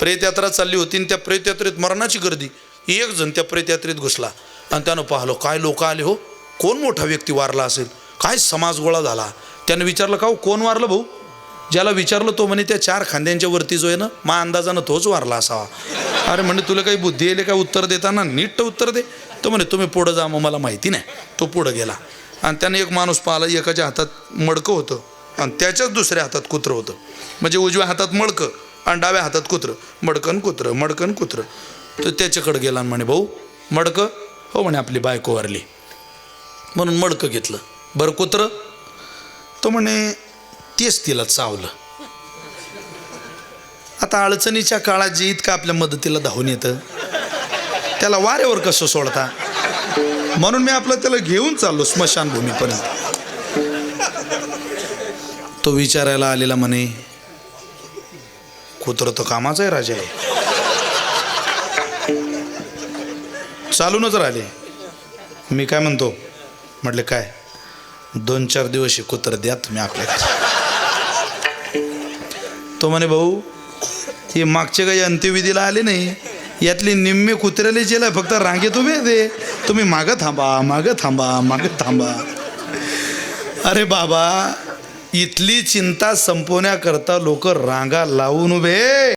प्रेतयात्रा चालली होती आणि त्या प्रेतयात्रेत मरणाची गर्दी. एक जण त्या प्रेतयात्रेत घुसला आणि त्यानं पाहिलं काय लोक आले हो? कोण मोठा व्यक्ती वारला असेल? काय समाज गोळा झाला? त्यानं विचारलं का हो, कोण वारलं भाऊ? ज्याला विचारलं तो म्हणे त्या चार खांद्यांच्या वरती जो आहे ना मा अंदाजानं तोच वारला असावा. अरे म्हणे तुला काही बुद्धी येईल काय उत्तर देताना? नीट उत्तर दे. तो म्हणे तुम्ही पुढं जा मग मला माहिती नाही. तो पुढं गेला. आणि त्याने एक माणूस पाहिला एकाच्या हातात मडकं होतं आणि त्याच्याच दुसऱ्या हातात कुत्रं होतं. म्हणजे उजव्या हातात मडकं. आणि डाव्या हातात कुत्रं मडकन कुत्रं मडकन कुत्रं. तर त्याच्याकडे गेला आणि म्हणे भाऊ मडकं. हो म्हणे आपली बायको वारली. म्हणून मडकं घेतलं. बरं कुत्रं? तो म्हणे तेच तिला चावलं. आता अडचणीच्या काळात जे इतकं आपल्या मदतीला धावून येतं त्याला वाऱ्यावर कसं सोडता? म्हणून मी आपलं त्याला घेऊन चाललो स्मशानभूमीपर्यंत. तो विचारायला आलेला म्हणे कुत्र तर कामाचा आहे राजा आहे. चालूनच राहिले. मी काय म्हणतो? म्हटले काय? दोन चार दिवस हे कुत्र द्या तुम्ही आपल्याकडे तो म्हणे भाऊ हे मागचे काही अंत्यविधीला आले नाही. यातली निम्मे कुत्र्याला जेला फक्त रांगेत उभे ते तुम्ही मागं थांबा मागं थांबा मागं थांबा. अरे बाबा इथली चिंता संपवण्याकरता लोक रांगा लावून उभे.